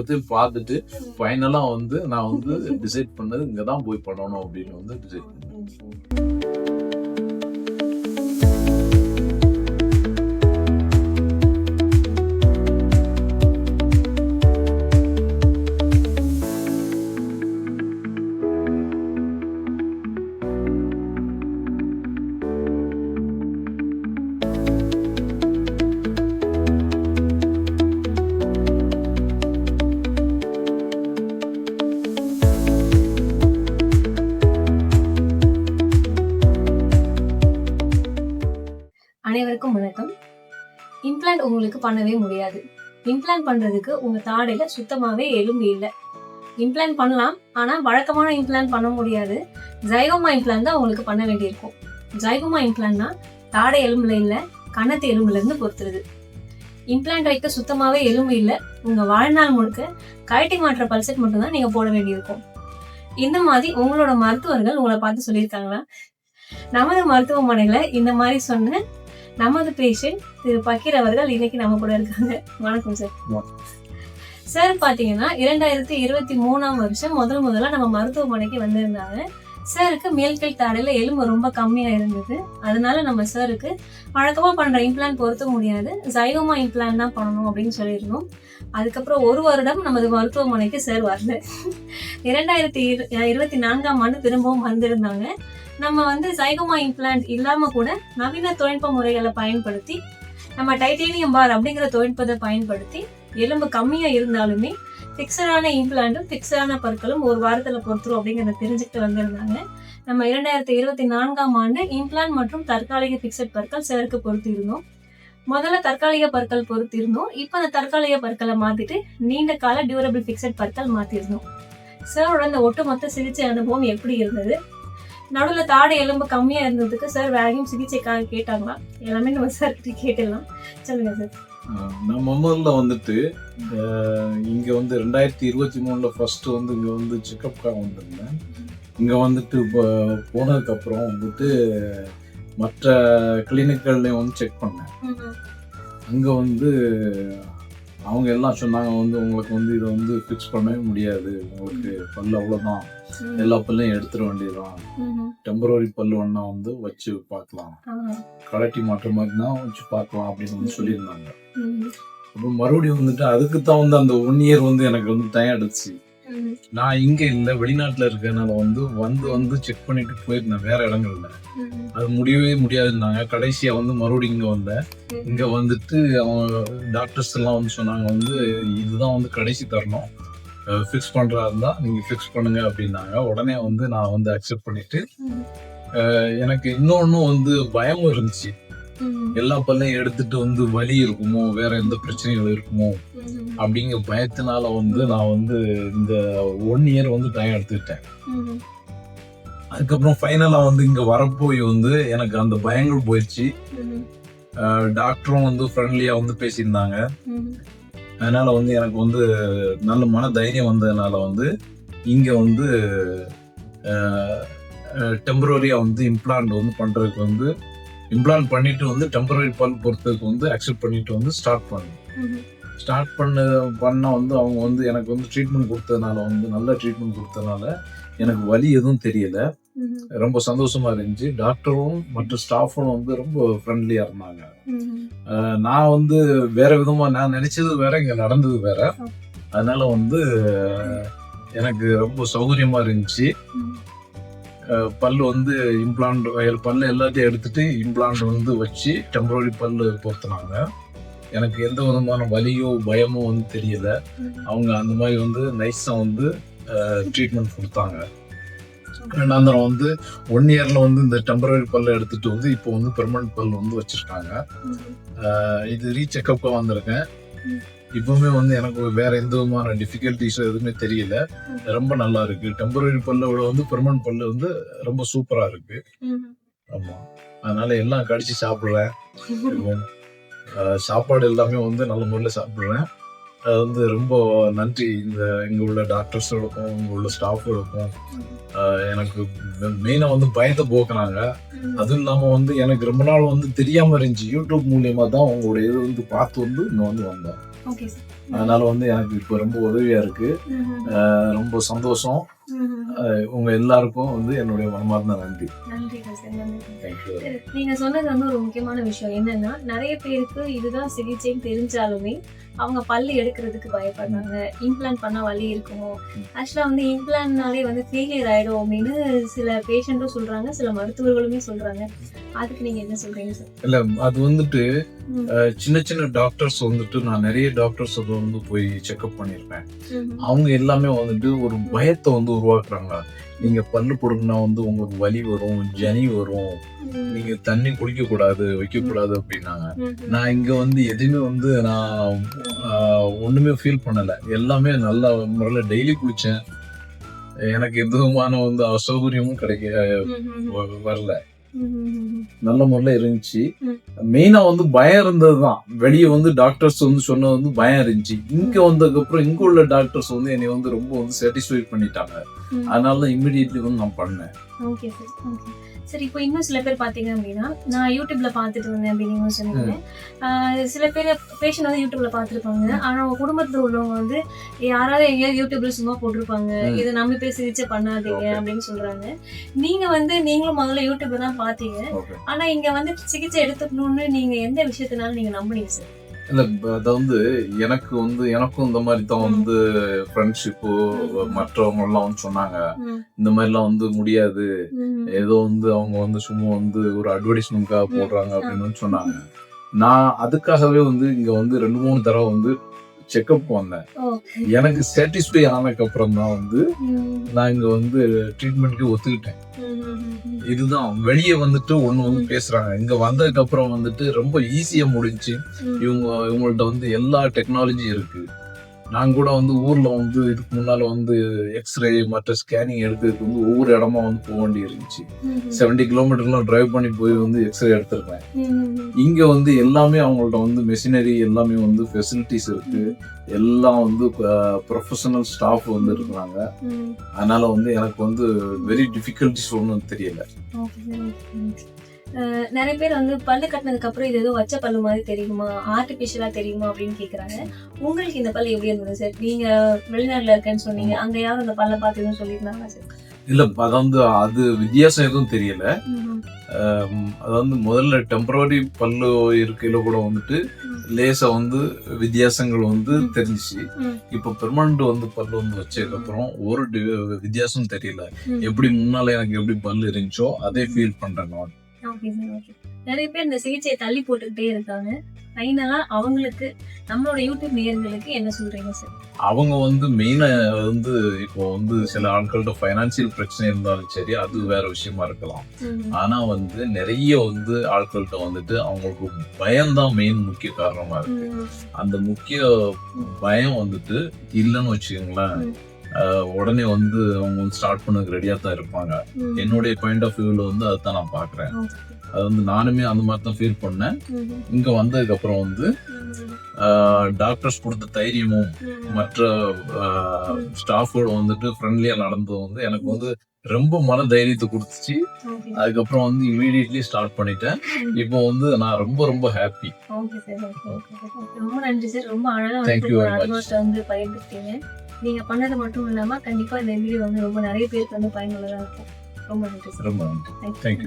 இடத்தையும் பார்த்துட்டு ஃபைனலா வந்து நான் வந்து டிசைட் பண்ணது இங்க தான் போய் பண்ணணும் அப்படின்னு வந்து டிசைட் பண்ணேன். அனைவருக்கும் வணக்கம். இம்ப்ளான்ட் உங்களுக்கு பண்ணவே முடியாது. இம்ப்ளான்ட் பண்றதுக்கு உங்க தாடையில சுத்தமாவே எலும்பு இல்லை. இம்ப்ளான்ட் பண்ணலாம் ஆனா வழக்கமான இம்ப்ளான்ட் பண்ண முடியாது. ஜைகோமா இம்ப்ளான்ட் தான் உங்களுக்கு பண்ண வேண்டியிருக்கும். ஜைகோமா இம்ப்ளான்ட்னா தாடை எலும்புல இல்ல கன்னத்து எலும்புல இருந்து பொறுத்துருது இம்ப்ளான்ட் வைக்க சுத்தமாவே எலும்பு இல்லை. உங்க வாழ்நாள் முழுக்க கழட்டி மாற்ற பல்செட் மட்டும்தான் நீங்க போட வேண்டியிருக்கும். இந்த மாதிரி உங்களோட மருத்துவர்கள் உங்களை பார்த்து சொல்லியிருக்காங்களா? நமது மருத்துவமனையில இந்த மாதிரி சொன்ன நமது பேஷண்ட் திரு பக்கீர் அவர்கள் இன்னைக்கு நம்ம கூட இருக்காங்க. வணக்கம் சார். சார் பாத்தீங்கன்னா இரண்டாயிரத்தி இருபத்தி மூணாம் வருஷம் முதல் முதல்ல நம்ம மருத்துவமனைக்கு வந்திருந்தாங்க. சாருக்கு மேல்கை தாடையில் எலும்பு ரொம்ப கம்மியாக இருந்தது. அதனால நம்ம சாருக்கு வழக்கமாக பண்ணுற இம்ப்ளான் பொருத்த முடியாது. ஜைகோமா இம்ப்ளான் தான் பண்ணணும் அப்படின்னு சொல்லியிருந்தோம். அதுக்கப்புறம் ஒரு வருடம் நமது மருத்துவமனைக்கு சார் வரல. இரண்டாயிரத்தி இரு- இருபத்தி நான்காம் ஆண்டு திரும்பவும் வந்திருந்தாங்க. நம்ம வந்து சைகோமா இம்ப்ளான்ட் இல்லாமல் கூட நவீன தொழில்நுட்ப முறைகளை பயன்படுத்தி நம்ம டைட்டேனியம் பார் அப்படிங்கிற தொழில்நுட்பத்தை பயன்படுத்தி எலும்பு கம்மியாக இருந்தாலுமே ஃபிக்ஸடான இம்ப்ளான்ட்டும் ஃபிக்ஸடான பற்களும் ஒரு வாரத்தில் பொறுத்துரும் அப்படிங்கிறத தெரிஞ்சுக்கிட்டு வந்திருந்தாங்க. நம்ம இரண்டாயிரத்தி இருபத்தி நான்காம் ஆண்டு இம்ப்ளான்ட் மற்றும் தற்காலிக ஃபிக்ஸட் பற்கள் சேருக்கு பொறுத்திருந்தோம். முதல்ல தற்காலிக பற்கள் பொறுத்திருந்தோம். இப்போ அந்த தற்காலிக பற்களை மாற்றிட்டு நீண்ட கால டியூரபிள் ஃபிக்ஸட் பற்கள் மாற்றிருந்தோம் சாரோட அந்த ஒட்டுமொத்த சிகிச்சை அனுபவம் எப்படி இருந்தது? நடுவில் தாடை எலும்பு கம்மியாக இருந்ததுக்கு சார் வேறையும் சிகிச்சைக்காக கேட்டாங்களா? எல்லாமே நம்ம சார் கிட்ட கேட்டுடலாம். சொல்லுங்கள் சார் நம்ம நான் முதல்ல வந்துட்டு இங்கே வந்து ரெண்டாயிரத்தி இருபத்தி மூணில் ஃபஸ்ட்டு வந்து இங்கே வந்து செக்கப்காக வந்திருந்தேன். இங்கே வந்துட்டு இப்போ போனதுக்கப்புறம் வந்துட்டு மற்ற கிளினிக்கல்லையும் வந்து செக் பண்ணேன். அங்கே வந்து அவங்க எல்லாம் சொன்னாங்க வந்து உங்களுக்கு வந்து இதை வந்து ஃபிக்ஸ் பண்ணவே முடியாது. உங்களுக்கு பல்லு அவ்வளோதான் எல்லா பல்லையும் எடுத்துட வேண்டியதுதான். டெம்பரரி பல்லு ஒன்றா வந்து வச்சு பார்க்கலாம். கலட்டி மாற்ற மாதிரி தான் வச்சு பார்க்கலாம் அப்படின்னு வந்து சொல்லியிருந்தாங்க. அப்புறம் மறுபடியும் வந்துட்டு அதுக்கு தான் வந்து அந்த ஒன் இயர் வந்து எனக்கு வந்து டைம் எடுத்துச்சு. நான் இங்க இல்ல வெளிநாட்டுல இருக்கறனால வந்து வந்து வந்து செக் பண்ணிட்டு போயிருந்தேன் வேற இடங்கள்ல. அது முடியவே முடியாதுன்னாங்க. கடைசியா வந்து மறுபடியும் இங்க வந்தேன். இங்க வந்துட்டு அவங்க டாக்டர்ஸ் எல்லாம் வந்து சொன்னாங்க வந்து இதுதான் வந்து கடைசி தருணம். ஃபிக்ஸ் பண்றதா இருந்தா நீங்க ஃபிக்ஸ் பண்ணுங்க அப்படின்னாங்க. உடனே வந்து நான் வந்து அக்செப்ட் பண்ணிட்டு எனக்கு இன்னொன்னும் வந்து பயமும் இருந்துச்சு. எல்லா பல்லையும் எடுத்துட்டு வந்து வலி இருக்குமோ வேற எந்த பிரச்சனைகள் இருக்குமோ அப்படிங்கிற பயத்தினால வந்து நான் வந்து இந்த ஒன் இயர் வந்து டைம் எடுத்துக்கிட்டேன். அதுக்கப்புறம் ஃபைனலா வந்து இங்க வரப்போய் வந்து எனக்கு அந்த பயங்கள் போயிடுச்சு. டாக்டரும் வந்து ஃப்ரெண்ட்லியா வந்து பேசியிருந்தாங்க. அதனால வந்து எனக்கு வந்து நல்ல மன தைரியம் வந்ததுனால வந்து இங்க வந்து டெம்பரரியா வந்து இம்ப்ளான்ட் வந்து பண்றதுக்கு வந்து இம்ப்ளான்ட் பண்ணிட்டு வந்து டெம்பரரி பல் பொறுத்ததுக்கு வந்து அக்செப்ட் பண்ணிட்டு வந்து ஸ்டார்ட் பண்ணேன். ஸ்டார்ட் பண்ண பண்ண வந்து அவங்க வந்து எனக்கு வந்து ட்ரீட்மெண்ட் கொடுத்ததுனால வந்து நல்ல ட்ரீட்மெண்ட் கொடுத்ததுனால எனக்கு வலி எதுவும் தெரியல. ரொம்ப சந்தோஷமா இருந்துச்சு. டாக்டரும் மற்ற ஸ்டாஃபும் வந்து ரொம்ப ஃப்ரெண்ட்லியா இருந்தாங்க. நான் வந்து வேற விதமா நான் நினைச்சது வேற இங்க நடந்தது வேற. அதனால வந்து எனக்கு ரொம்ப சௌகரியமா இருந்துச்சு. பல்லு வந்து இம்ப்ளான்ட் பல்லு எல்லாத்தையும் எடுத்துட்டு இம்ப்ளான்ட் வந்து வச்சு டெம்பரரி பல்லு பொருத்தினாங்க. எனக்கு எந்த விதமான வலியோ பயமோ வந்து தெரியல. அவங்க அந்த மாதிரி வந்து நைஸா வந்து ட்ரீட்மெண்ட் கொடுத்தாங்க. ரெண்டாந்தரம் வந்து ஒன் இயர்ல வந்து இந்த டெம்பரரி பல்ல எடுத்துட்டு வந்து இப்போ வந்து பெர்மனன்ட் பல் வந்து வச்சிருக்காங்க. இது ரீசெக்கப்க்கு வந்திருக்கேன். இப்பவுமே வந்து எனக்கு வேற எந்த விதமான டிஃபிகல்டிஸ் எதுவுமே தெரியல. ரொம்ப நல்லா இருக்கு. டெம்பரரி பல்லோட வந்து பெர்மனன்ட் பல்லு வந்து ரொம்ப சூப்பரா இருக்கு. ஆமா. அதனால எல்லாம் கடிச்சு சாப்பிடுறேன். சாப்பாடு எல்லாமே வந்து நல்ல முறையில் சாப்பிடுறேன். அது வந்து ரொம்ப நன்றி. இந்த இங்க உள்ள டாக்டர்ஸோடக்கும் இங்க உள்ள ஸ்டாஃபோடக்கும் எனக்கு மெயினா வந்து பயத்தை போக்குனாங்க. அதுவும் இல்லாம வந்து எனக்கு ரொம்ப நாள் வந்து தெரியாம இருந்துச்சு. யூடியூப் மூலியமா தான் உங்களுடைய இது வந்து பார்த்து வந்து இங்க வந்து வந்தேன். அதனால வந்து எனக்கு இப்போ ரொம்ப உதவியா இருக்கு. அஹ் ரொம்ப சந்தோஷம். உங்க எல்லாருக்கும் வந்து என்னுடைய மனமார்ந்த நன்றி. நீங்க சொன்னது வந்து ஒரு முக்கியமான விஷயம். என்னன்னா நிறைய பேருக்கு இதுதான் சிகிச்சைன்னு தெரிஞ்சாலுமே அவங்க பல்லு எடுக்கிறதுக்கு பயப்படுறாங்க. இம்ப்ளான்ட் பண்ணா வலி இருக்கும்? ஆக்சுவலா வந்து இம்ப்ளான்ட்னாலே வந்து ஃபெயிலியர் ஆயிடும் அப்படின்னு சில பேஷண்ட்டும் சொல்றாங்க. சில மருத்துவர்களுமே சொல்றாங்க. அதுக்கு நீங்க என்ன சொல்றீங்க சார் இல்ல அது வந்துட்டு சின்ன சின்ன டாக்டர்ஸ் வந்துட்டு நான் நிறைய டாக்டர்ஸ் வந்து போய் செக்அப் பண்ணியிருப்பேன். அவங்க எல்லாமே வந்துட்டு ஒரு பயத்தை வந்து உருவாக்குறாங்க. நீங்க பல்லு கொடுக்கனா வந்து உங்களுக்கு வலி வரும் ஜனி வரும். ம். நீங்க தண்ணி குடிக்க கூடாது வைக்க கூடாது அப்படின்னாங்க. நான் இங்க வந்து எதுவுமே வந்து நான் ஒண்ணுமே ஃபீல் பண்ணல. எல்லாமே நல்ல முறையில டெய்லி குளிச்சேன் எனக்கு எந்த விதமான வந்து அசௌகரியமும் கிடைக்க வரல. நல்ல முறையில இருந்துச்சு. ம். மெயினா வந்து பயம் இருந்ததுதான். வெளியே வந்து டாக்டர்ஸ் வந்து சொன்னது வந்து பயம் இருந்துச்சு. இங்க வந்ததுக்கு அப்புறம் இங்க உள்ள டாக்டர்ஸ் வந்து என்னை வந்து ரொம்ப வந்து சாட்டிஸ்ஃபை பண்ணிட்டாங்க. அதனால தான் இமிடியட்லி வந்து நான் பண்ணேன். ஓகே சார் இப்போ இன்னும் சில பேர் பார்த்தீங்க அப்படின்னா நான் யூடியூப்ல பார்த்துட்டு வந்தேன் அப்படின்னு சொன்னீங்க. சில பேர் பேஷண்ட் வந்து யூடியூப்ல பார்த்துருப்பாங்க ஆனா அவங்க குடும்பத்துல உள்ளவங்க வந்து யாராவது எங்கேயாவது யூடியூப்ல சும்மா போட்டிருப்பாங்க. இதை நம்பி போய் சிகிச்சை பண்ணாதீங்க. அப்படின்னு சொல்றாங்க. நீங்க வந்து நீங்களும் முதல்ல யூடியூப்ல தான் பார்த்தீங்க ஓகே ஆனா இங்க வந்து சிகிச்சை எடுத்துக்கணும்னு நீங்க எந்த விஷயத்தினால நீங்க நம்புனீங்க சார் இல்ல அது வந்து எனக்கு வந்து எனக்கும் இந்த மாதிரி தான் வந்து ஃப்ரெண்ட்ஷிப்பு ம். மற்றவங்க எல்லாம் வந்து சொன்னாங்க. இந்த மாதிரிலாம் வந்து முடியாது. ஏதோ வந்து அவங்க வந்து சும்மா வந்து ஒரு அட்வர்டைஸ்மெண்ட்காக போடுறாங்க அப்படின்னு சொன்னாங்க நான் அதுக்காகவே வந்து இங்க வந்து ரெண்டு மூணு தடவை வந்து செக்அப் வந்தேன். எனக்கு சாட்டிஸ்ஃபை ஆனதுக்கு அப்புறம் தான் வந்து. நான் இங்க வந்து ட்ரீட்மெண்ட்க்கு ஒத்துக்கிட்டேன். இதுதான் வெளியே வந்துட்டு ஒண்ணு வந்து பேசுறாங்க இங்க வந்ததுக்கு அப்புறம் வந்துட்டு ரொம்ப ஈஸியா முடிஞ்சு. இவங்க இவங்கள்ட்ட வந்து எல்லா டெக்னாலஜி இருக்கு நான் கூட வந்து ஊர்ல வந்து இதுக்கு முன்னால வந்து எக்ஸ்ரே மற்ற ஸ்கேனிங் எடுக்கிறதுக்கு வந்து ஒவ்வொரு இடமா வந்து போக வேண்டி இருந்துச்சு. செவன்டி கிலோமீட்டர்லாம் டிரைவ் பண்ணி போய் வந்து எக்ஸ்ரே எடுத்திருக்கேன். இங்க வந்து எல்லாமே அவங்கள்ட்ட வந்து மெஷினரி எல்லாமே வந்து ஃபெசிலிட்டிஸ் இருக்கு எல்லாம் வந்து ப்ரொஃபஷனல் ஸ்டாஃப் வந்து இருக்கிறாங்க. அதனால வந்து எனக்கு வந்து வெரி டிஃபிகல்ட்டிஸ் ஒன்றும் தெரியல நிறைய பேர் வந்து பல்லு கட்டினதுக்கு அப்புறம் இது ஏதோ வச்ச பல்லு மாதிரி தெரியுமா? ஆர்டிபிஷியலா தெரியுமா? அப்படின்னு கேக்குறாங்க. உங்களுக்கு இந்த பல்லு எப்படி இருந்தது சார் நீங்க வெளிநாட்டுல இருக்கேன்னு சொன்னீங்க. அங்க யாரும் இந்த பல்ல பார்த்து எதுவும் சொல்லியிருந்தாங்க சார் இல்ல அது வந்து அது வித்தியாசம் எதுவும் தெரியல. ஹம், அது வந்து முதல்ல டெம்பரரி பல்லு இருக்கையில கூட வந்துட்டு லேசா வந்து வித்தியாசங்கள் வந்து. தெரிஞ்சிச்சு. இப்ப பெர்மனண்ட் வந்து பல்லு வந்து வச்சதுக்கு அப்புறம் ஒரு வித்தியாசம் தெரியல. எப்படி முன்னால எனக்கு எப்படி பல்லு இருந்துச்சோ அதே ஃபீல் பண்றேன் நான். ஓகே சார் ஓகே நிறைய பேர் இந்த சிகிச்சையை தள்ளி போட்டுக்கிட்டே இருக்காங்க. ஃபைனலா அவங்களுக்கு நம்மளோட யூடியூப் நேயர்களுக்கு என்ன சொல்றீங்க சார்? அவங்க வந்து மெயினா வந்து இப்போ வந்து சில ஆட்கள்ட்ட ஃபைனான்சியல் பிரச்சனை இருந்தாலும் சரி அது வேற விஷயமா இருக்கலாம். ஆனா வந்து நிறைய வந்து ஆட்கள்கிட்ட வந்துட்டு அவங்களுக்கு பயம்தான் மெயின் முக்கிய காரணமா இருக்கு. அந்த முக்கிய பயம் வந்துட்டு இல்லைன்னு வச்சுக்கோங்களேன். உடனே வந்து அவங்க வந்து ஸ்டார்ட் பண்ணதுக்கு ரெடியா தான் இருப்பாங்க. என்னுடைய பாயிண்ட் ஆஃப் வியூல வந்து அதுதான் நான் பாக்குறேன் அது வந்து நானுமே அந்த மாதிரி தான் ஃபீல் பண்ணேன். இங்க வந்ததுக்கு அப்புறம் வந்து டாக்டர்ஸ் கொடுத்த தைரியமும் மற்ற ஸ்டாஃபோட வந்துட்டு ஃப்ரெண்ட்லியா நடந்தது வந்து எனக்கு வந்து ரொம்ப மன தைரியத்தை கொடுத்துச்சு அதுக்கப்புறம் வந்து இமீடியட்லி ஸ்டார்ட் பண்ணிட்டேன். இப்போ வந்து நான் ரொம்ப ரொம்ப ஹாப்பி ரொம்ப நன்றி சார். ரொம்ப அழகா Thank வந்து you ஒரு very much. அனுபவத்தை வந்து பகிர்ந்துக்கிட்டீங்க நீங்க பண்ணது மட்டும் இல்லாம கண்டிப்பா இந்த வீடியோ வந்து ரொம்ப நிறைய பேருக்கு வந்து பயனுள்ளதா இருக்கும் ரொம்ப நன்றி சார் ரொம்ப நன்றி. தேங்க்யூ